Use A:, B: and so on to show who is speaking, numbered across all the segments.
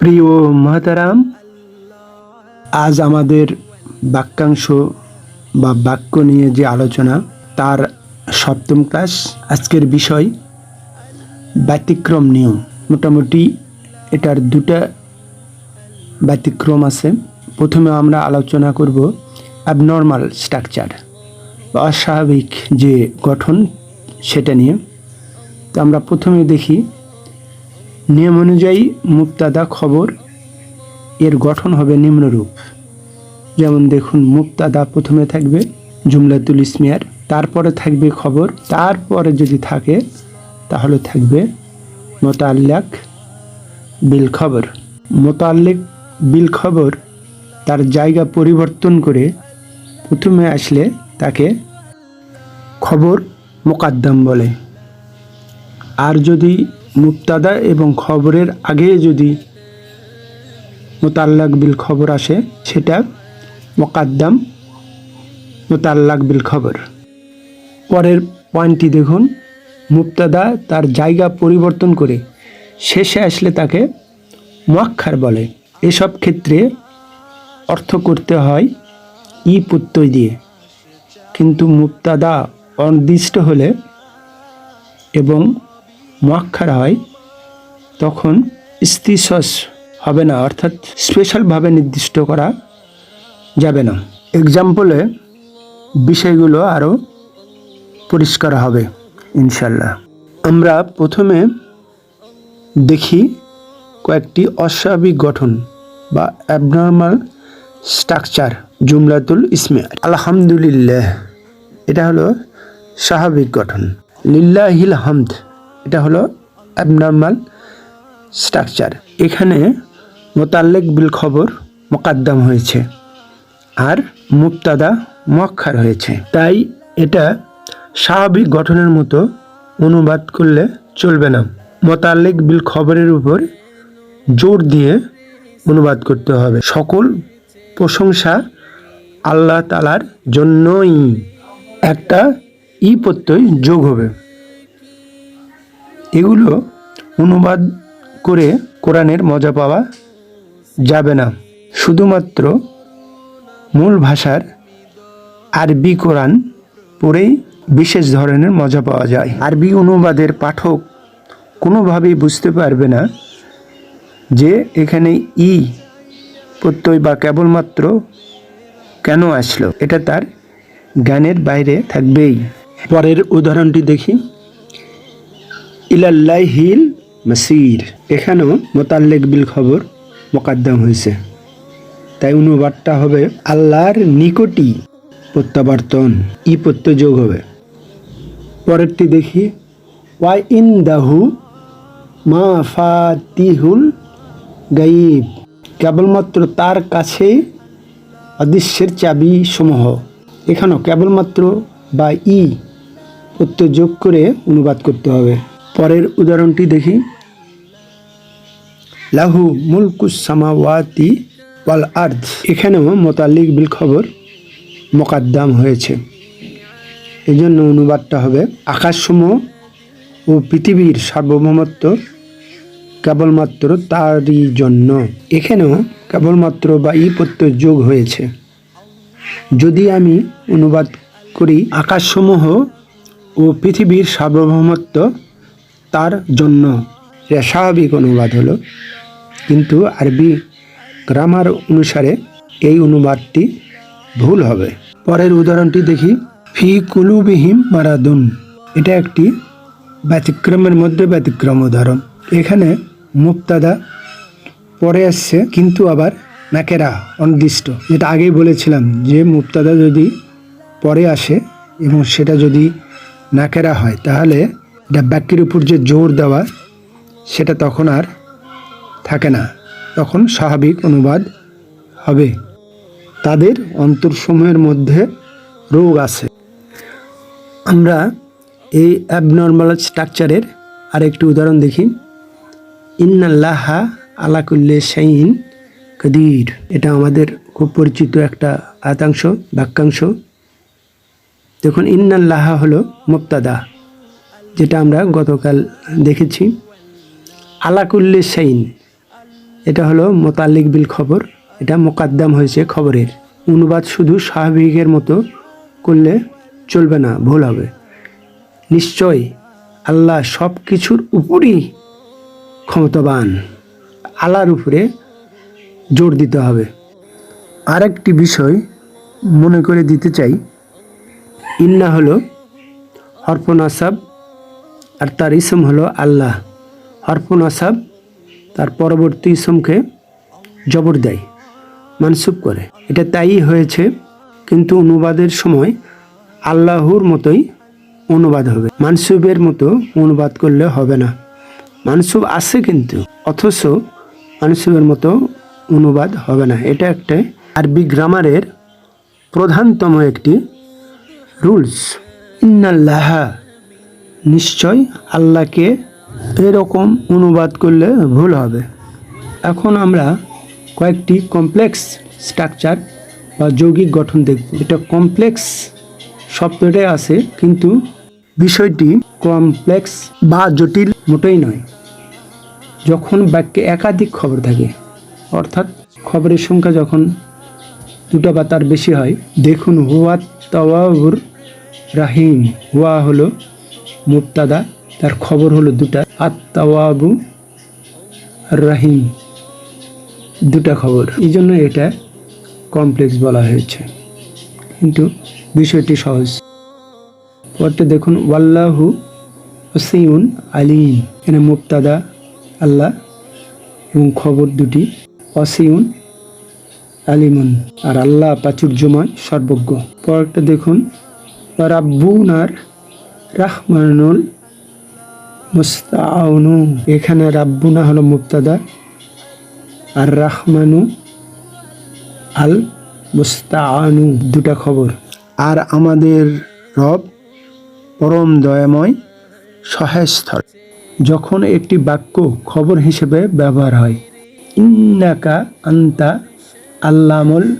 A: প্রিয় মহাতারাম, আজ আমাদের বাক্যাংশ বা বাক্য নিয়ে যে আলোচনা, তার সপ্তম ক্লাস আজকের বিষয় ব্যতিক্রম নিয়ম। মোটামুটি এটার দুটা ব্যতিক্রম আছে। প্রথমে আমরা আলোচনা করব অ্যাবনর্মাল স্ট্রাকচার অস্বাভাবিক যে গঠন, সেটা নিয়ে। তো আমরা প্রথমে দেখি, নিয়ম অনুযায়ী মুক্তাদা খবর, এর গঠন হবে নিম্নরূপ। যেমন দেখুন, মুক্তাদা প্রথমে থাকবে জুমলাতুল ইসমিয়ার, তারপরে থাকবে খবর, তারপরে যদি থাকে, তাহলে থাকবে মোতাল্লাক বিল খবর। মোতাল্লিক বিল খবর তার জায়গা পরিবর্তন করে প্রথমে আসলে তাকে খবর মোকাদ্দাম বলে। আর যদি মুক্তাদা এবং খবরের আগে যদি মোতাল্লাক বিল খবর আসে, সেটা মোকাদ্দাম মোতাল্লাক বিল খবর। পরের পয়েন্টটি দেখুন মুক্তাদা তার জায়গা পরিবর্তন করে শেষে আসলে তাকে মোয়াক্ষার বলে। এসব ক্ষেত্রে অর্থ করতে হয় ই প্রত্যয় দিয়ে। কিন্তু মুক্তাদা অনির্দিষ্ট হলে এবং মোয়াক্ষার হয়, তখন স্ত্রীসস হবে না, অর্থাৎ স্পেশালভাবে নির্দিষ্ট করা যাবে না। এক্সাম্পলে বিষয়গুলো আরও পরিষ্কার হবে ইনশাল্লাহ আমরা প্রথমে দেখি কয়েকটি অস্বাভাবিক গঠন বা অ্যাবনর্মাল স্ট্রাকচার জুমলাতুল ইসমিয়া আলহামদুলিল্লাহ, এটা হলো স্বাভাবিক গঠন। লিল্লাহিল হামদ এটা হলো অ্যাবনর্মাল স্ট্রাকচার এখানে মোতাল্লেক বিল খবর মোকাদ্দাম হয়েছে আর মুক্তাদা মক্ষার হয়েছে। তাই এটা স্বাভাবিক গঠনের মতো অনুবাদ করলে চলবে না। মোতাল্লেক বিল খবরের উপর জোর দিয়ে অনুবাদ করতে হবে। সকল প্রশংসা আল্লাহ তালার জন্যই। একটা ই প্রত্যয় যোগ হবে। এগুলো অনুবাদ করে কোরআনের মজা পাওয়া যাবে না। শুধুমাত্র মূল ভাষার আরবি কোরআন পড়েই বিশেষ ধরনের মজা পাওয়া যায়। আরবি অনুবাদের পাঠক কোনোভাবেই বুঝতে পারবে না যে এখানে ই প্রত্যয় বা কেবলমাত্র কেন আসলো। এটা তার জ্ঞানের বাইরে থাকবেই। পরের উদাহরণটি দেখি। ইলাল্লাহিল মাসির। এখানেও মোতাল্লেক বিল খবর মোকাদ্দাম হয়েছে। তাই অনুবাদটা হবে আল্লাহর নিকটই প্রত্যাবর্তন, ই প্রত্যয় যোগ হবে। পরেরটি দেখি, ওয়াই ইন দাহু মা ফাতিহুল গাইব কেবলমাত্র তার কাছে অদৃশ্যের চাবি সমূহ এখানেও কেবলমাত্র বা ই প্রত্যয় যোগ করে অনুবাদ করতে হবে। পরের উদাহরণটি দেখি। লাহু মুলকুস সামাওয়াতি ওয়াল আর্থ এখানেও মোতাল্লিক বিল খবর মোকাদ্দাম হয়েছে। এই জন্য অনুবাদটা হবে, আকাশসমূহ ও পৃথিবীর সার্বভৌমত্ব কেবলমাত্র তারই জন্য। এখানেও কেবলমাত্র বা ই প্রত্যয় যোগ হয়েছে। যদি আমি অনুবাদ করি, আকাশসমূহ ও পৃথিবীর সার্বভৌমত্ব তার জন্য। স্বাভাবিক অনুবাদ হলো। কিন্তু আরবি গ্রামার অনুসারে এই অনুবাদটি ভুল হবে। পরের উদাহরণটি দেখি। ফি কুলুবিহিম মারাদুন। এটা একটি ব্যতিক্রমের মধ্যে ব্যতিক্রম উদাহরণ। এখানে মুক্তাদা পরে আসছে, কিন্তু আবার নাকেরা অনির্দিষ্ট। যেটা আগেই বলেছিলাম যে মুক্তাদা যদি পরে আসে এবং সেটা যদি নাকেরা হয়, তাহলে বাক্যের উপর যে জোর দেওয়া, সেটা তখন আর থাকে না। তখন স্বাভাবিক অনুবাদ হবে। তাদের অন্তরসমূহের মধ্যে রোগ আছে। আমরা এই অ্যাবনর্মাল স্ট্রাকচারের আরেকটি উদাহরণ দেখি। ইন্নাল্লাহা আলাকুল্লে শাইন কদির। এটা আমাদের খুব পরিচিত একটা আয়াতাংশ, বাক্যাংশ। দেখুন, ইন্নাল্লাহা হলো মুক্তাদা যেটা আমরা গতকাল দেখেছি। আলাকুল্লে শাইন, এটা হলো মোতাল্লিক বিল খবর। এটা মোকাদ্দাম হয়েছে খবরের। অনুবাদ শুধু স্বাভাবিকের মতো করলে চলবে না, ভুল হবে। নিশ্চয় আল্লাহ সব কিছুর উপরই ক্ষমতাবান। আল্লাহর উপরে জোর দিতে হবে। আরেকটি বিষয় মনে করে দিতে চাই। ইন্না হলো হরফন আসাব আর তার ইসম হলো আল্লাহ। হরফন আসাব তার পরবর্তী ইসমকে জবর দেয়, মানসুব করে। এটা তাই হয়েছে কিন্তু অনুবাদের সময় আল্লাহর মতোই অনুবাদ হবে। মানসুবের মতো অনুবাদ করলে হবে না। মানসুব আছে কিন্তু, অথচ মানসুবের মতো অনুবাদ হবে না। এটা একটা আরবি গ্রামারের প্রধানতম একটি রুলস। ইন্নাল্লাহা নিশ্চয় আল্লাহকে এরকম অনুবাদ করলে ভুল হবে। এখন আমরা কয়েকটি কমপ্লেক্স স্ট্রাকচার বা যৌগিক গঠন দেখব। এটা কমপ্লেক্স শব্দটাই আছে, কিন্তু বিষয়টি কমপ্লেক্স বা জটিল মোটেই নয়। যখন বাক্যে একাধিক খবর থাকে, অর্থাৎ খবরের সংখ্যা যখন দুটো বা তার বেশি হয়, দেখুন হুয়া তাওয়াবুর রাহিম। হুয়া হলো মুক্তাদা তার খবর হলো দুটা। আত তাওয়াবু রাহিম দুটা খবর। এই জন্য এটা কমপ্লেক্স বলা হয়েছে। কিন্তু বিষয়টি সহজ। পরটা দেখুন, ওয়াল্লাহু ওসিউন আলিম। এখানে মুক্তাদা আল্লাহ এবং খবর দুটি অসিউন আলিমুন। আর আল্লাহ প্রাচুর্যময়, সর্বজ্ঞ। পরেরটা দেখুন রাব্বুনার রাহমানুল মুস্তাউনু এখানে রাব্বুনা হলো মুক্তাদা আর রাহমানু আল মুস্তাআনু দুটা খবর। আর আমাদের রব পরম দয়াময় সহায়স্থল। যখন একটি বাক্য খবর হিসেবে ব্যবহার হয় ইন্নাকা আন্তা আল্লামুল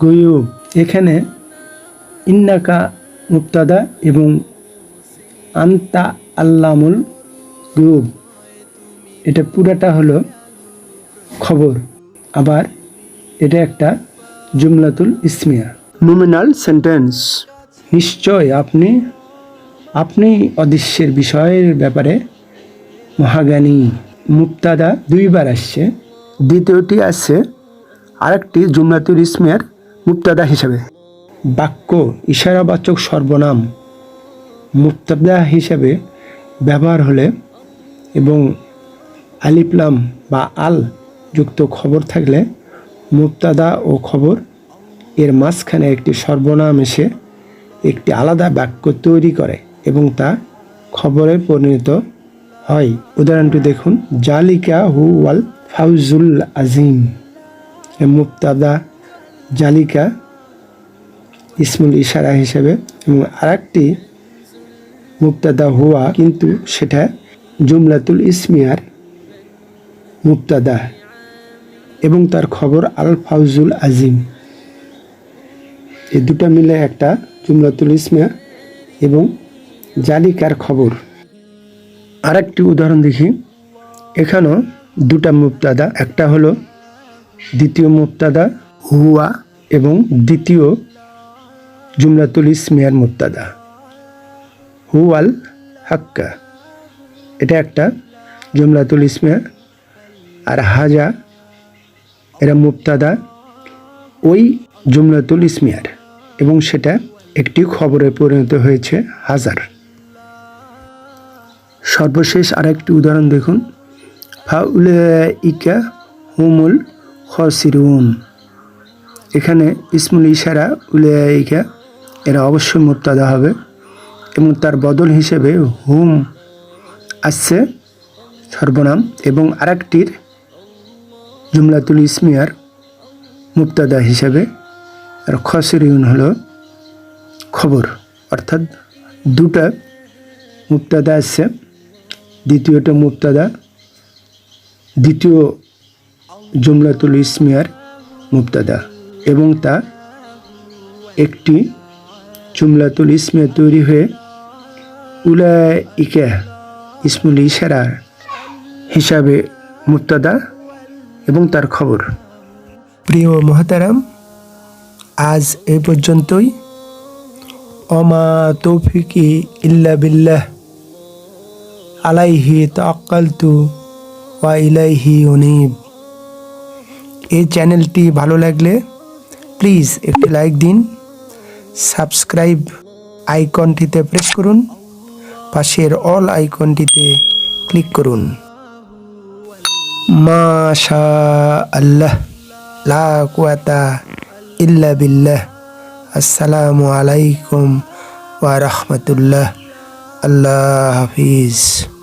A: গয়ুব। এখানে ইন্নাকা মুক্তাদা এবং আন্তা আল্লামুল গয়ুব। এটা পুরাটা হলো খবর। আবার এটা একটা জুমলাতুল ইসমিয়া। নোমিনাল সেন্টেন্স নিশ্চয় আপনি আপনি অদৃশ্যের বিষয়ের ব্যাপারে মহাজ্ঞানী মুক্তাদা দুইবার আসছে। দ্বিতীয়টি আসছে আরেকটি জুমলাতুল ইসমিয়ার মুক্তাদা হিসাবে। বাক্য ইশারাবাচক সর্বনাম। মুক্তাদা হিসাবে ব্যবহার হলে এবং আলিপ্লাম বা আল যুক্ত খবর থাকলে মুক্তাদা ও খবর এর মাঝখানে একটি সর্বনাম এসে একটি আলাদা বাক্য তৈরি করে এবং তা খবরে পরিণত হয়। উদাহরণটি দেখুন, জালিকা হু ওয়াল ফাউজুল আজিম। মুক্তাদা জালিকা ইসমুল ইশারা হিসেবে এবং আরেকটি মুক্তাদা হুয়া কিন্তু সেটা জুমলাতুল ইসমিয়ার মুক্তাদা এবং তার খবর আল ফাউজুল আজিম। এই দুটো মিলে একটা জুমলাতুল ইসমিয়া এবং জালিকার খবর। আরেকটি উদাহরণ দেখি। এখানেও দুটা মুক্তাদা একটা হলো দ্বিতীয় মুক্তাদা হুয়া এবং দ্বিতীয় জুমলাতুল ইসমিয়ার মুক্তাদা হুয়াল হাক্কা। এটা একটা জুমলাতুল ইসমিয়া আর হাজা, এরা মুক্তাদা ওই জুমলাতুল ইসমিয়ার এবং সেটা একটি খবরে পরিণত হয়েছে হাজার। সর্বশেষ আর একটি উদাহরণ দেখুন। ফাউলাইকা হুমুল খসিরুন। এখানে ইসমুল ইশারা, উলাইকা, এরা অবশ্যই মুক্তাদা হবে। এবং তার বদল হিসেবে হুম আসছে সর্বনাম এবং আরেকটির জুমলাতুল ইসমিয়ার মুক্তাদা হিসাবে আর খসরিউন হলো খবর। অর্থাৎ দুটা মুক্তাদা আসছে দ্বিতীয়টা মুক্তাদা দ্বিতীয় জুমলাতুল ইসমিয়ার মুক্তাদা এবং তা একটি জুমলাতুল ইসমিয়া তৈরি হয়ে উলাইকা ইসমুল ইশারা হিসাবে মুক্তাদা এবং তার খবর। প্রিয় মহাতারাম, আজ এ পর্যন্তই। অমা তৌফিকি ইল্লা বিল্লাহ। আলাইহি তাক্কালতু ওয়া ইলাইহি উনিব। এই চ্যানেলটি ভালো লাগলে প্লিজ একটি লাইক দিন, সাবস্ক্রাইব আইকনটিতে প্রেস করুন। পাশের অল আইকনটিতে ক্লিক করুন। মাশা আল্লাহ লা কুয়াতা ইল্লা বিল্লাহ। আসসালামু আলাইকুম ওয়া রাহমাতুল্লাহ। আল্লাহ হাফিজ।